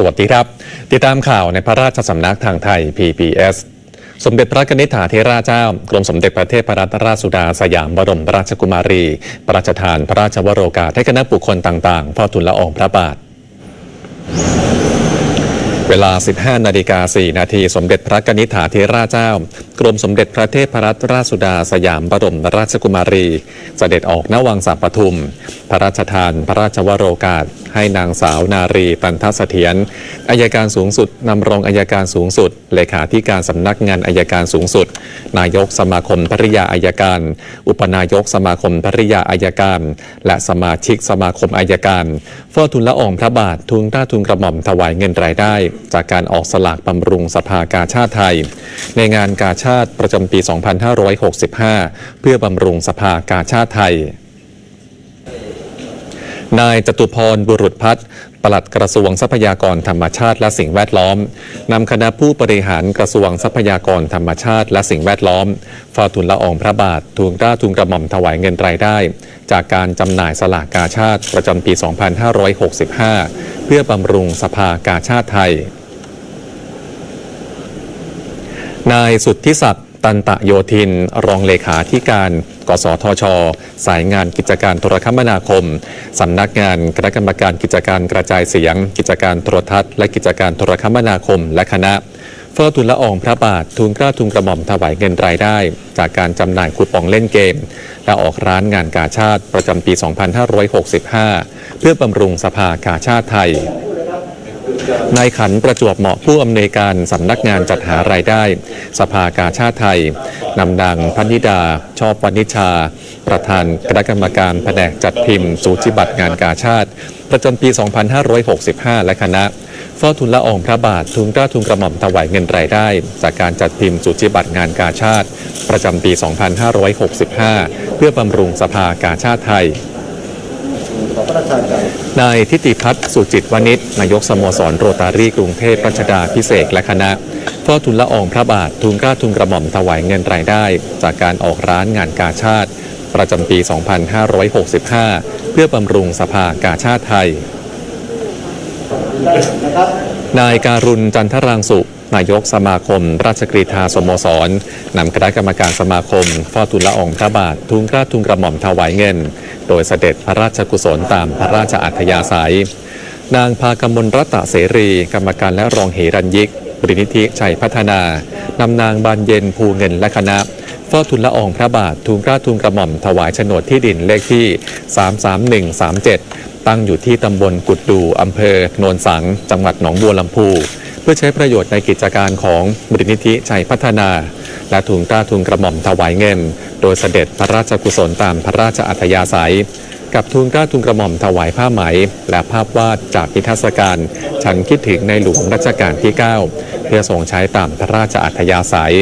สวัสดีครับ ติดตามข่าวในพระราชสำนักทางไทย PBS สมเด็จพระกนิษฐาธิราชเจ้ากรมสมเด็จพระเทพรัตนราชสุดาสยามบรมราชกุมารี พระราชทานพระราชวโรกาสให้คณะบุคคลต่างๆเฝ้าทูลละอองพระบาทเวลา 15 นาฬิกา 4 นาที สมเด็จพระกนิษฐาธิราชเจ้า กรมสมเด็จพระเทพรัตนราชสุดาสยามบรมราชกุมารีเสด็จออกณวังสาปทุม พระราชทานพระราชวโรกาส ให้นางสาวนารีปันทเสถียรอายการสูงสุดนำรองอายการสูงสุด เลขาธิการสำนักงานอายการสูงสุด นายกสมาคมภริยาอายการ อุปนายกสมาคมภริยาอายการ และสมาชิกสมาคมอายการเฝ้าทุนละอองพระบาททุนต้าทุนกระหม่อมถวายเงินรายได้ จากการออกสลากบำรุงสภากาชาติไทย ในงานกาชาติประจำปี 2565 เพื่อบำรุงสภากาชาติไทย นายจตุพรบุรุษพัฒน์ปลัดกระทรวงทรัพยากรธรรมชาติและสิ่งแวดล้อมนำคณะผู้บริหารกระทรวงทรัพยากรธรรมชาติและสิ่งแวดล้อมฝ้าทุนละอองพระบาททูลกล้าทูลกระหม่อมถวายเงินรายได้ จากการจำหน่ายสลากกาชาติประจำปี 2565 เพื่อบำรุงสภากาชาติไทย นายสุทธิศักดิ์ตันตะโยธิน รองเลขาธิการ กสทช สายงานกิจการโทรคมนาคม สำนักงานคณะกรรมการกิจการกระจายเสียง กิจการโทรทัศน์และกิจการโทรคมนาคมและคณะเฝ้าทุนละอองพระบาททูลกล้าทุนกระหม่อมถวายเงินรายได้ จากการจำหน่ายคูปองเล่นเกม และออกร้านงานกาชาติประจำปี 2565 เพื่อบำรุงสภากาชาติไทย นายขันประจวบเหมาะผู้อำนวยการสำนักงานจัดหารายได้ สภากาชาติไทยนำดังพันิดา ชอบวณิชา ประธานคณะกรรมการแผนกจัดพิมพ์ สูจิบัตรงานกาชาติ ประจำปี 2565 และคณะเฝ้าทุนละอองพระบาททุนกล้าทุนกระหม่อมถวายเงินรายได้ จากการจัดพิมพ์สูจิบัตรงานกาชาติ ประจำปี 2565 เพื่อบำรุงสภากาชาติไทย นายทิติพัฒน์สุจิตวณิชนายกสโมสรโรตารี่กรุงเทพรัชดาพิเศษกและคณะเฝ้าทุนละอองพระบาททุนเกล้าทุนกระหม่อมถวายเงินรายได้ จากการออกร้านงานกาชาติ ประจำปี 2565 เพื่อบำรุงสภากาชาติไทย นายการุณจันทรางสุ นายกสมาคม ราชกรีธาสโมสรนำคณะกรรมการสมาคมเฝ้าทุนละองพระบาททุนกล้าทุนกระหม่อมถวายเงิน โดยเสด็จพระราชกุศลตามพระราชอัธยาศัย นางพากมลรัตะเสรี กรรมการและรองเหรัญยิกบรินิธิชัยพัฒนานำนางบานเย็นภูเงินและคณะเฝ้าทุนละอองพระบาททุนกล้าทุนกระหม่อมถวายโฉนดที่ดินเลขที่ 33137 ตั้งอยู่ที่ตำบลกุดดูอำเภอโนนสัง จังหวัดหนองบัวลำพู พื่อใช้ประโยชน์ในกิจการของบรินิธิชัยพัฒนา และทุนกล้าทุนกระหม่อมถวายเงิน โดยเสด็จพระราชกุศลตามพระราชอัธยาศัย กับทุนกล้าทุนกระหม่อมถวายผ้าไหม และภาพวาดจากนิทรรศการ ฉันคิดถึงในหลวงรัชกาลที่ 9 เพื่อทรงใช้ตามพระราชอัธยาศัย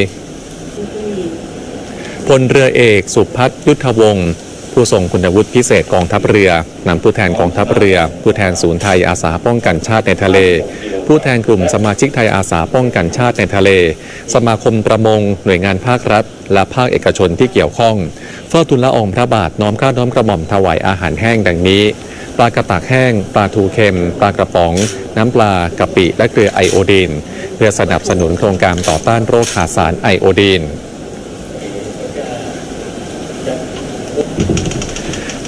พลเรือเอกสุพัฒยุทธวงศ์ผู้ทรงคุณวุฒิพิเศษกองทัพเรือนำผู้แทนกองทัพเรือ ผู้แทนศูนย์ไทยอาสาป้องกันชาติในทะเล ผู้แทนกลุ่มสมาชิกไทยอาสาป้องกันชาติในทะเล สมาคมประมง หน่วยงานภาครัฐ และภาคเอกชนที่เกี่ยวข้องเฝ้าทุนละอองพระบาทน้อมข้าน้อมกระหม่อมถวายอาหารแห้งดังนี้ ปลากระตากแห้ง ปลาทูเค็ม ปลากระป๋อง น้ำปลากะปิและเกลือไอโอดีน เพื่อสนับสนุนโครงการต่อต้านโรคขาดสารไอโอดีน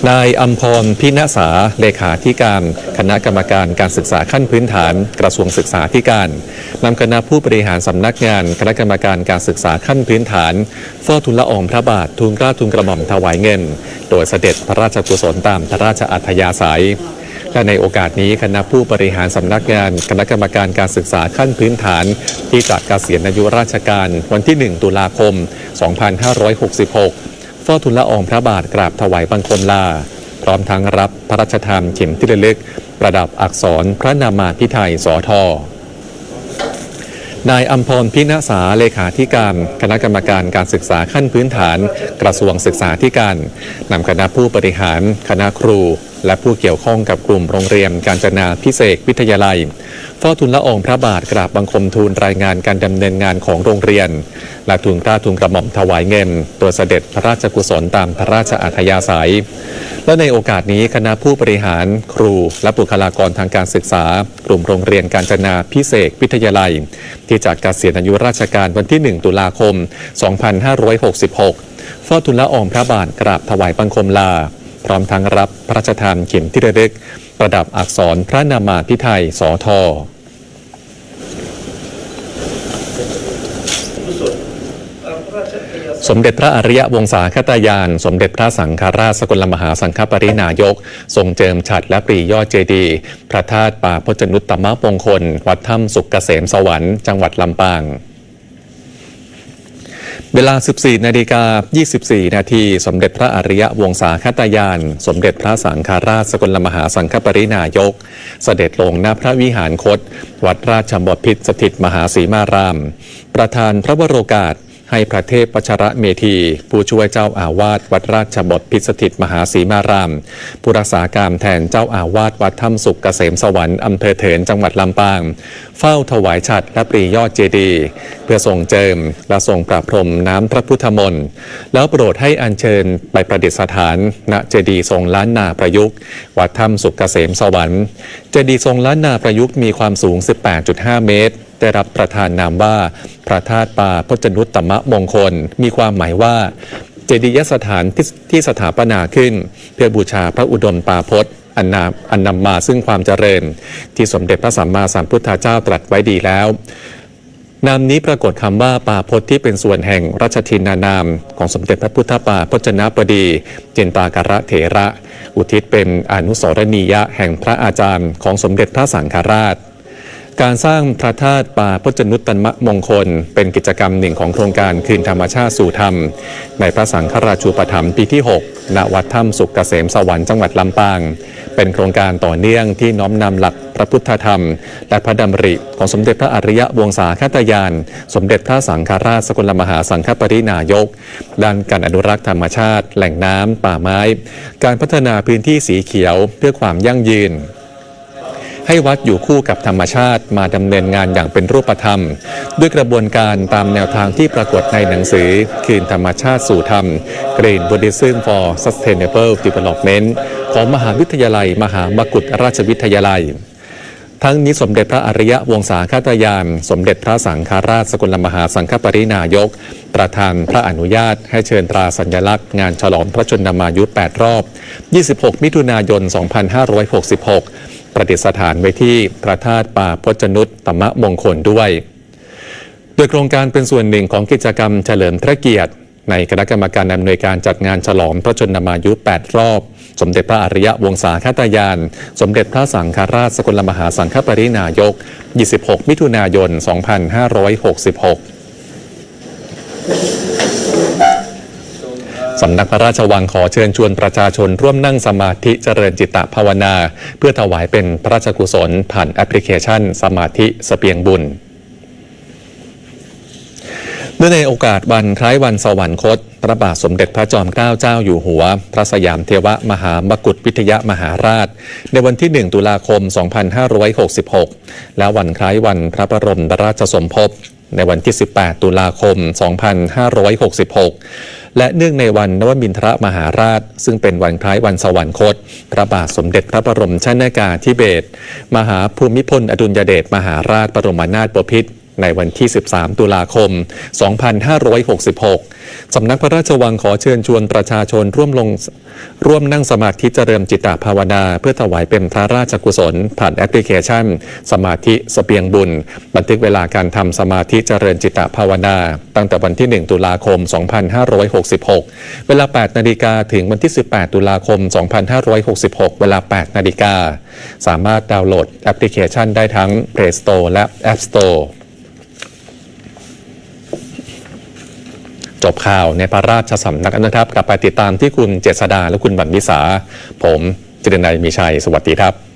นายอัมพรพิณสาเลขาธิการคณะกรรมการการศึกษาขั้นพื้นฐาน กระทรวงศึกษาธิการนำคณะผู้บริหารสำนักงานคณะกรรมการการศึกษาขั้นพื้นฐานเฝ้าทุนละอองพระบาททุนเกล้าทุนกระหม่อมถวายเงิน โดยเสด็จพระราชกุศลตามพระราชอัธยาศัยและในโอกาสนี้คณะผู้บริหารสำนักงานคณะกรรมการการศึกษาขั้นพื้นฐาน ที่จัดเกษียณอายุราชการวันที่ 1 ตุลาคม 2566 ฝ้าทูลละอองพระบาทกราบถวายบังคมลา พร้อมทั้งรับพระราชทานเข็มที่ระลึก ประดับอักษรพระนามาพิไทยสอทอนายอัมพรพิณสาเลขาธิการ คณะกรรมการการศึกษาขั้นพื้นฐาน กระทรวงศึกษาธิการนำคณะผู้บริหาร คณะครู และผู้เกี่ยวข้องกับกลุ่มโรงเรียนการจนาพิเศษวิทยาลัยเฝ้าทูลละอองพระบาทกราบบังคมทูลรายงานการดำเนินงานของโรงเรียน และทูลกล้าทูลกระหม่อมถวายเงิน ตัวเสด็จพระราชกุศลตามพระราชอัธยาศัย และในโอกาสนี้คณะผู้บริหาร ครู และบุคลากรทางการศึกษา กลุ่มโรงเรียนการจนาพิเศษวิทยาลัย ที่จากเกษียณอายุราชการวันที่ 1 ตุลาคม 2566เฝ้าทูลละอองพระบาทกราบถวายบังคมลา พร้อมทั้งรับพระราชทานเข็มที่ระลึก ประดับอักษรพระนามาพิไทยสอทอสมเด็จพระอริยวงศาคตายาน สมเด็จพระสังฆราชสกลมหาสังฆปรินายก ทรงเจิมฉัดและปรียอดเจดี พระธาตุป่าพจนุตตมะมงคล วัดถ้ำสุกเกษมสวรรค์ จังหวัดลำปาง เวลา 14 นาฬิกา 24 นาที สมเด็จพระอริยวงศาคตายาน สมเด็จพระสังฆราชสกลมหาสังฆปรินายกเสด็จลงหน้าพระวิหารคต วัดราชบพิตรสถิตมหาสีมาราม ประธานพระวโรกาส ให้พระเทพปชระเมธี ผู้ช่วยเจ้าอาวาสวัดราชบทพิสถิตมหาสีมาราม ผู้รักษาการแทนเจ้าอาวาสวัดถ้ำสุขเกษมสวรรค์อำเภอเถินจังหวัดลำปาง เฝ้าถวายฉัดและปรียอดเจดีเพื่อทรงเจิมและทรงประพรมน้ำพระพุทธมนต์แล้วโปรดให้อัญเชิญไปประดิษฐาน ณเจดีทรงล้านนาประยุกต์ วัดถ้ำสุขเกษมสวรรค์ เจดีทรงล้านนาประยุกต์มีความสูง 18.5 เมตร ได้รับประทานนามว่า พระธาตุป่าพจนุตตมะมงคล มีความหมายว่าเจดียสถานที่ที่สถาปนาขึ้น เพื่อบูชาพระอุดมปาพจน์อันนามอันนำมาซึ่งความเจริญ ที่สมเด็จพระสัมมาสัมพุทธเจ้าตรัสไว้ดีแล้วนามนี้ปรากฏคำว่าป่าพจน์ที่เป็นส่วนแห่งรัชทินานาม ของสมเด็จพระพุทธป่าพจนาบดี เจนตาการะเถระ อุทิศเป็นอนุสรณียะแห่งพระอาจารย์ของสมเด็จพระสังฆราช การสร้างพระธาตุป่าพจนุตตมะมงคล เป็นกิจกรรมหนึ่งของโครงการคืนธรรมชาติสู่ธรรม ในพระสังฆราชูปถัมภ์ปีที่ 6 ณ วัดถ้ำสุขเกษมสวรรค์จังหวัดลำปาง เป็นโครงการต่อเนื่องที่น้อมนำหลักพระพุทธธรรม และพระดำริของสมเด็จพระอริยวงศาคตยาน สมเด็จพระสังฆราชสกลมหาสังฆปรินายก ด้านการอนุรักษ์ธรรมชาติ แหล่งน้ำป่าไม้ การพัฒนาพื้นที่สีเขียวเพื่อความยั่งยืน ให้วัดอยู่คู่กับธรรมชาติมาดำเนินงานอย่างเป็นรูปธรรม ด้วยกระบวนการตามแนวทางที่ปรากฏในหนังสือ คืนธรรมชาติสู่ธรรม Green Buddhism for Sustainable Development ของมหาวิทยาลัย มหามกุฏราชวิทยาลัยทั้งนี้สมเด็จพระอริยวงศาคตยาน สมเด็จพระสังฆราชสกลมหาสังฆปรินายก ประธานพระอนุญาต ให้เชิญตราสัญลักษณ์งานฉลองพระชนมายุ 8 รอบ 26 มิถุนายน 2566 ประดิษฐานไว้ที่พระธาตุป่าพจนุตตมะมงคลด้วย โดยโครงการเป็นส่วนหนึ่งของกิจกรรมเฉลิมพระเกียรติ ในคณะกรรมการอำนวยการจัดงานฉลองพระชนมายุ 8 รอบ สมเด็จพระอริยวงศาคตายาน สมเด็จพระสังฆราชสกลมหาสังฆปรินายก 26 มิถุนายน 2566 สำนักพระราชวังขอเชิญชวนประชาชนร่วมนั่งสมาธิเจริญจิตตภาวนา เพื่อถวายเป็นพระราชกุศลผ่านแอปพลิเคชัน สมาธิสเปียงบุญเนื่องในโอกาสวันคล้ายวันสวรรคต พระบาทสมเด็จพระจอมเกล้าเจ้าอยู่หัว พระสยามเทวมหามกุฏวิทยมหาราช ในวันที่ 1 ตุลาคม 2566 และวันคล้ายวันพระบรมราชสมภพในวันที่ 18 ตุลาคม 2566 และเนื่องในวันนวมินทรมหาราช ซึ่งเป็นวันคล้ายวันสวรรคต พระบาทสมเด็จพระบรมชนากาธิเบศรมหาภูมิพลอดุลยเดชมหาราชบรมนาถบพิตร ในวันที่ 13 ตุลาคม 2566 สำนักพระราชวังขอเชิญชวนประชาชนร่วมลงร่วมนั่งสมาธิเจริญจิตตภาวนา เพื่อถวายเป็นพระราชกุศล ผ่านแอปพลิเคชัน สมาธิสเปียงบุญ บันทึกเวลาการทำสมาธิเจริญจิตตภาวนา ตั้งแต่วันที่ 1 ตุลาคม 2566 เวลา 8 นาฬิกาถึงวันที่ 18 ตุลาคม 2566 เวลา 8 นาฬิกา สามารถดาวน์โหลดแอปพลิเคชันได้ทั้ง Play Store และ App Store จบข่าวในพระราชสำนักนะครับ กลับไปติดตามที่คุณเจษดาและคุณบันวิสา ผมจิรนัยมีชัย สวัสดีครับ